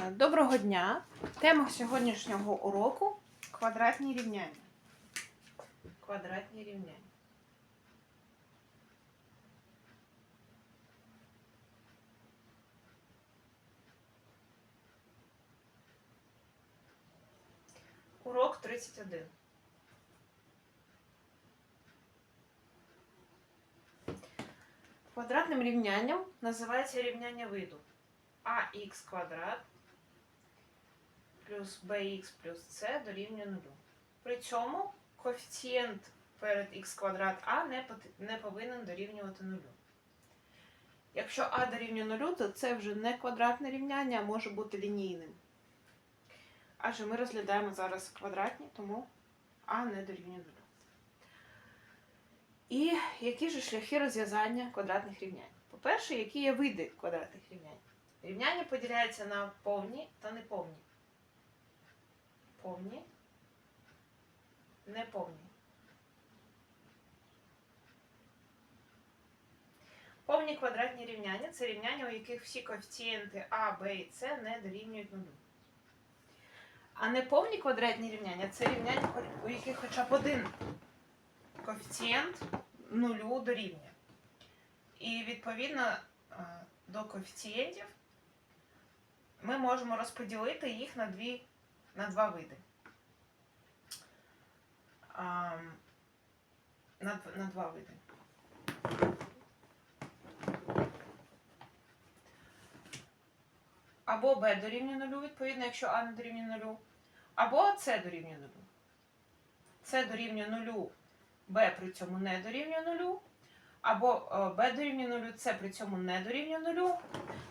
Е, Доброго дня! Тема сьогоднішнього уроку квадратні рівняння. Квадратні рівняння. Урок 31. Квадратним рівнянням називається рівняння виду ax квадрат плюс bx плюс c дорівнює нулю. При цьому коефіцієнт перед х квадрат а не, не повинен дорівнювати нулю. Якщо а дорівнює нулю, то це вже не квадратне рівняння, а може бути лінійним. Адже ми розглядаємо зараз квадратні, тому а не дорівнює нулю. І які ж шляхи розв'язання квадратних рівнянь? По-перше, які є види квадратних рівнянь? Рівняння поділяється на повні та неповні. Повні, неповні. Повні квадратні рівняння це рівняння, у яких всі коефіцієнти А, Б і С не дорівнюють нулю. А неповні квадратні рівняння це рівняння, у яких хоча б один коефіцієнт нулю дорівнює. І відповідно е, до коефіцієнтів ми можемо розподілити їх на, дві, на два види. А, на, на два види. Або b дорівнює нулю, відповідно, якщо а не дорівнює нулю, або c дорівнює нулю. c дорівнює нулю, b при цьому не дорівнює нулю, або е, b дорівнює нулю, c при цьому не дорівнює нулю.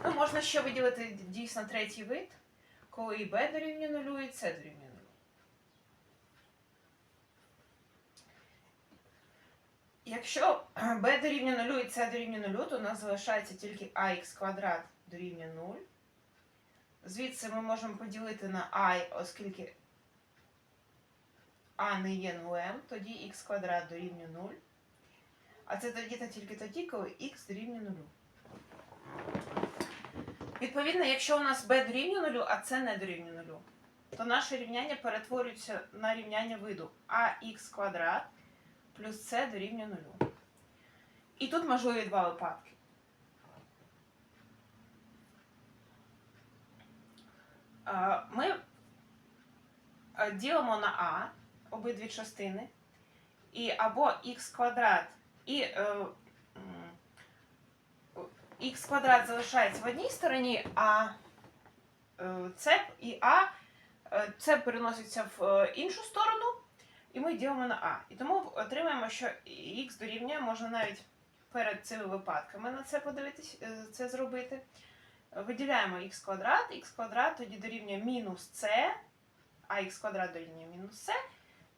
Ну, можна ще виділити дійсно третій вид, коли і b дорівнює нулю, і c дорівнює нулю. Якщо b дорівнює нулю і c дорівнює нулю, то у нас залишається тільки ax квадрат дорівнює 0. Звідси ми можемо поділити на i, оскільки а не є нулем, тоді х квадрат дорівнює 0. А це тоді та тільки тоді, коли х дорівнює 0. Відповідно, якщо у нас b дорівнює 0, а це не дорівнює 0, то наше рівняння перетворюється на рівняння виду ax квадрат плюс c дорівнює 0. І тут можливі два випадки. Ми ділимо на а обидві частини, і або х квадрат і е, х квадрат залишається в одній стороні, а е, це і а е, це переноситься в е, іншу сторону, і ми ділимо на а. І тому отримаємо, що х дорівнює, можна навіть перед цими випадками на це подивитись, це зробити. Виділяємо х квадрат, х квадрат тоді дорівнює мінус c, а х квадрат дорівнює мінус.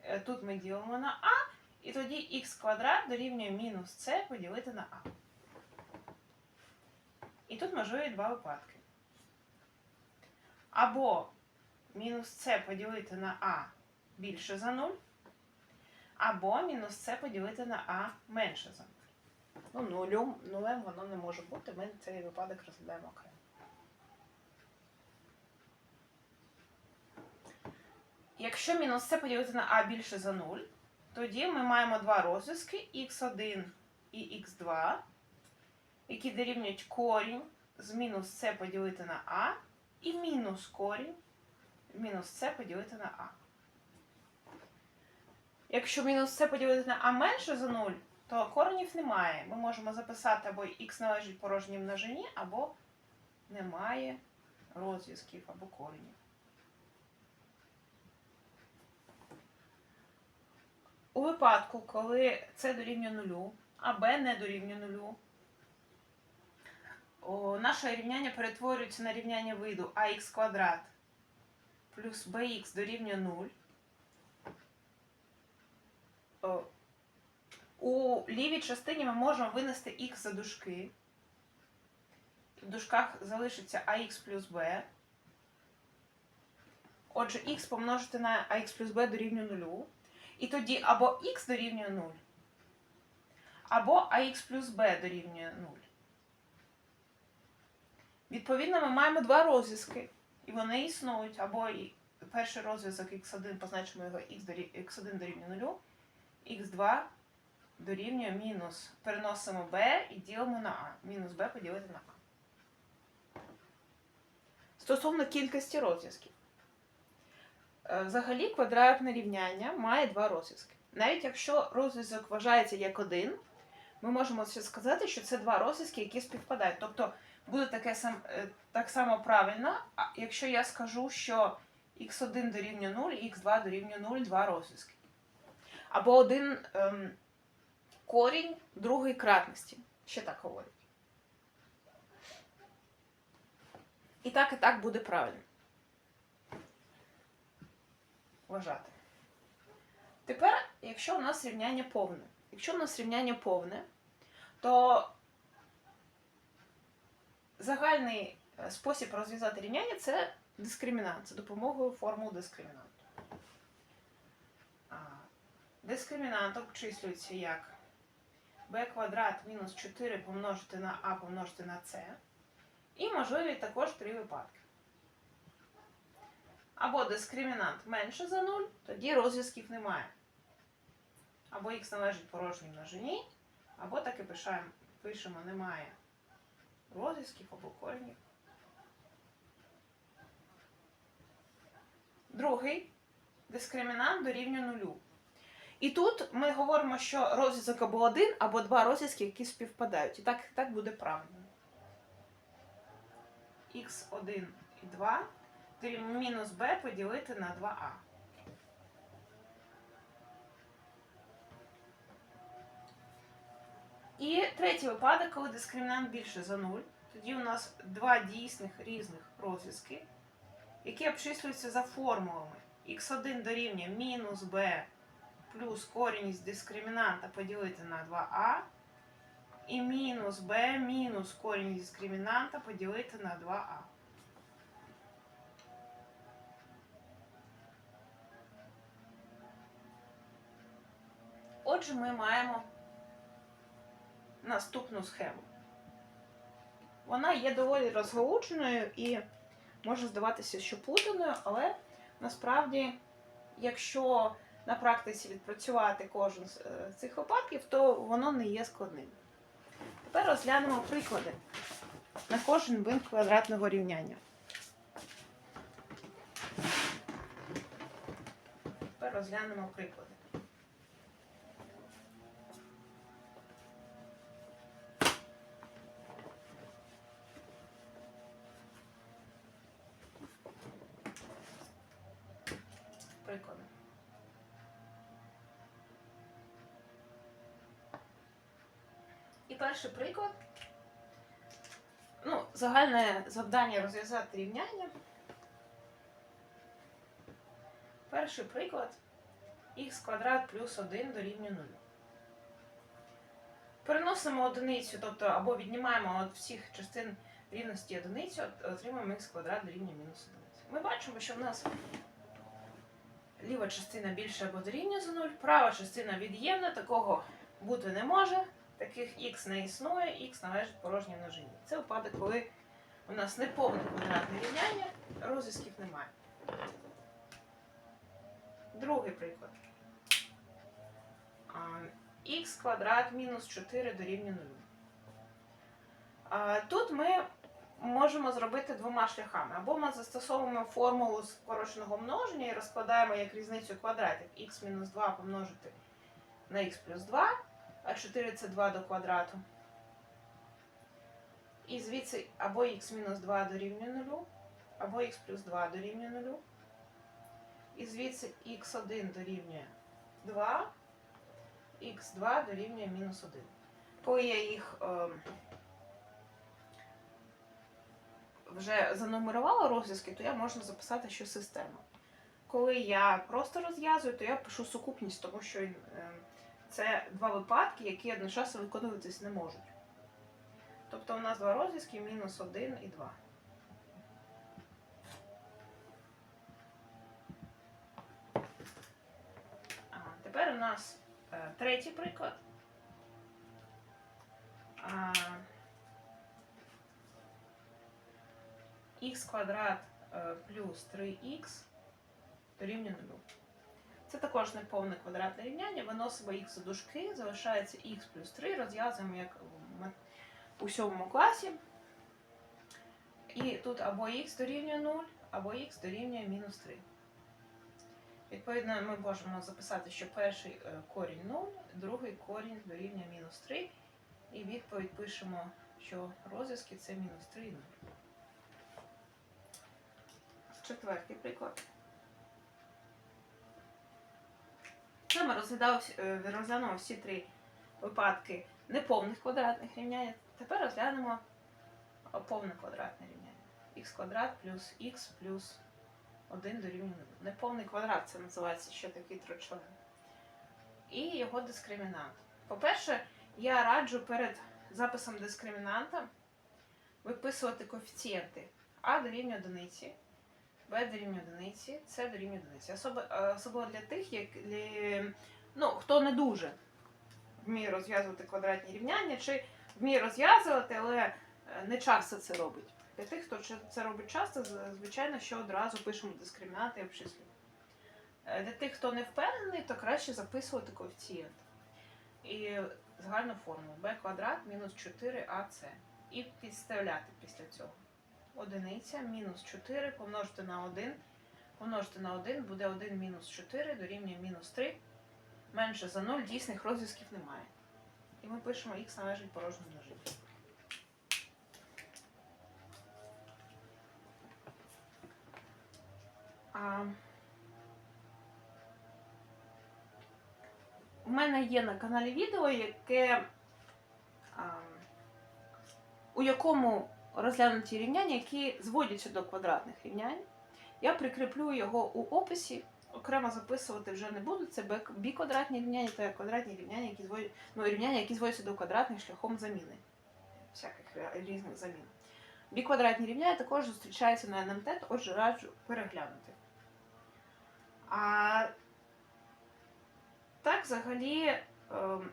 Е, Тут ми ділимо на а, і тоді х квадрат дорівнює мінус c поділити на а. Тут можливі два випадки. Або мінус c поділити на а більше за 0, або мінус c поділити на а менше за 0. Ну, нулем, нулем воно не може бути, ми цей випадок розглядаємо окремо. Якщо мінус c поділити на а більше за 0, тоді ми маємо два розв'язки x1 і x2, які дорівнюють корінь з мінус c поділити на а і мінус корінь мінус c поділити на а. Якщо мінус c поділити на а менше за 0, то коренів немає. Ми можемо записати або х належить порожній множині, або немає розв'язків або коренів. У випадку, коли це дорівнює нулю, а b не дорівнює нулю, о, наше рівняння перетворюється на рівняння виду ax квадрат плюс bx дорівнює 0. О, у лівій частині ми можемо винести х за дужки. В дужках залишиться ax плюс b. Отже, х помножити на ax плюс b дорівнює 0. І тоді або х дорівнює 0, або ax плюс b дорівнює 0. Відповідно, ми маємо два розв'язки. і вони існують, або перший розв'язок x1 позначимо його x, дорі- x1 дорівнює 0, x2 дорівнює мінус. Переносимо b і ділимо на a. Мінус b поділити на a. Стосовно кількості розв'язків. Е, Взагалі квадратне рівняння має два розв'язки. Навіть якщо розв'язок вважається як один, ми можемо ще сказати, що це два розв'язки, які співпадають. Тобто буде таке сам, е, так само правильно, якщо я скажу, що x1 дорівнює 0 і x2 дорівнює 0, два розв'язки. Або один ем, корінь другої кратності. Ще так говорять. І так, і так буде правильно. Вважати. Тепер, якщо у нас рівняння повне. Якщо у нас рівняння повне, то загальний е, спосіб розв'язати рівняння це дискримінант, це допомогою формул дискримінанту. Дискримінант обчислюється як b квадрат мінус 4 помножити на a помножити на c. І можливі також три випадки. Або дискримінант менше за 0, тоді розв'язків немає. Або х належить порожній множині, або так і пишаємо, пишемо немає розв'язків або коренів. Другий дискримінант дорівнює нулю. І тут ми говоримо, що розв'язок або один, або два розв'язки, які співпадають. І так, так буде правильно. х1 і 2 дорівнює мінус b поділити на 2а. І третій випадок, коли дискримінант більше за 0, тоді у нас два дійсних різних розв'язки, які обчислюються за формулами. х1 дорівнює мінус b плюс корінь із дискримінанта поділити на 2а, і мінус b мінус корінь із дискримінанта поділити на 2а. Отже, ми маємо наступну схему. Вона є доволі розгалученою і може здаватися, що плутаною, але насправді, якщо на практиці відпрацювати кожен з е, цих випадків, то воно не є складним. Тепер розглянемо приклади на кожен вид квадратного рівняння. Тепер розглянемо. Приклади. І перший приклад. Ну, загальне завдання розв'язати рівняння. Перший приклад х квадрат плюс 1 дорівнює 0. Переносимо одиницю, тобто або віднімаємо від всіх частин рівності одиницю, от- отримаємо х квадрат дорівнює мінус 1. Ми бачимо, що в нас ліва частина більше або дорівнює за 0, права частина від'ємна, такого бути не може. Таких х не існує, х належить порожній множині. Це випадок, коли у нас не повне квадратне рівняння, розв'язків немає. Другий приклад. х квадрат мінус 4 дорівнює 0. Тут ми можемо зробити двома шляхами. Або ми застосовуємо формулу скороченого множення і розкладаємо як різницю квадратів х мінус 2 помножити на х плюс 2, а 4 це 2 до квадрату. І звідси або х мінус 2 дорівнює 0, або х плюс 2 дорівнює 0. І звідси х1 дорівнює 2, х2 дорівнює мінус 1. Коли я їх е, вже занумерувала розв'язки, то я можу записати, що система. Коли я просто розв'язую, то я пишу сукупність, тому що е, це два випадки, які одночасно виконуватись не можуть. Тобто у нас два розв'язки мінус 1 і 2. А, тепер у нас е, третій приклад. Х квадрат е, плюс 3х дорівнює 0. Це також неповне квадратне рівняння. Виносимо х за дужки, залишається х плюс 3, розв'язуємо як у сьомому класі. І тут або х дорівнює 0, або х дорівнює мінус 3. Відповідно, ми можемо записати, що перший е, корінь 0, другий корінь дорівнює мінус 3. І відповідь пишемо, що розв'язки це мінус 3 і 0. Четвертий приклад. Всі- е, розглянули всі три випадки неповних квадратних рівнянь. Тепер розглянемо е, повне квадратне рівняння. х квадрат плюс х плюс 1 дорівнює 0. Неповний квадрат це називається ще такий трочлен. І його дискримінант. По-перше, я раджу перед записом дискримінанта виписувати коефіцієнти А дорівнює одиниці, Б дорівнює одиниці, С дорівнює одиниці. Е, Особливо для тих, як, лі- ну, хто не дуже вміє розв'язувати квадратні рівняння, чи вміє розв'язувати, але е, не часто це робить. Для тих, хто це робить часто, звичайно, що одразу пишемо дискримінанти і обчислюємо. Е, Для тих, хто не впевнений, то краще записувати коефіцієнт. І загальну формулу b квадрат мінус 4ac. І підставляти після цього. Одиниця мінус 4 помножити на 1. Помножити на 1 буде 1 мінус 4 дорівнює мінус 3. Менше за 0 дійсних розв'язків немає. І ми пишемо х належить порожньому множині. А... У мене є на каналі відео, яке, а, у якому розглянуті рівняння, які зводяться до квадратних рівнянь. Я прикріплю його у описі. Окремо записувати вже не буду. Це біквадратні рівняння та квадратні рівняння, які зводять, ну, рівняння, які зводяться до квадратних шляхом заміни. Всяких різних замін. Біквадратні рівняння також зустрічаються на НМТ, отже раджу переглянути. А так, взагалі, ем,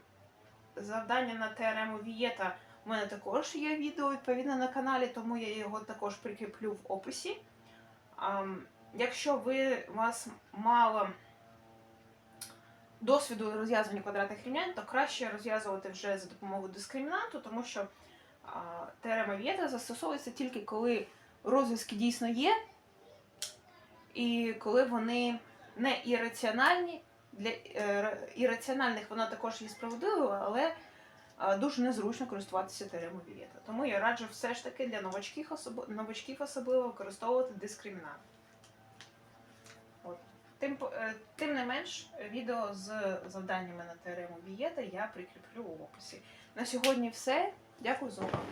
завдання на теорему Вієта у мене також є відео відповідно на каналі, тому я його також прикріплю в описі. Ем, Якщо ви вас мало досвіду розв'язування квадратних рівнянь, то краще розв'язувати вже за допомогою дискримінанту, тому що а, теорема Вієта застосовується тільки коли розв'язки дійсно є, і коли вони не ірраціональні. Для е, ірраціональних вона також є справедливою, але дуже незручно користуватися теоремою Тому я раджу все ж таки для новачків, особ... новачків особливо використовувати дискримінант. От. Тим, е, тим не менш, відео з завданнями на теорему Вієта я прикріплю у описі. На сьогодні все. Дякую за увагу.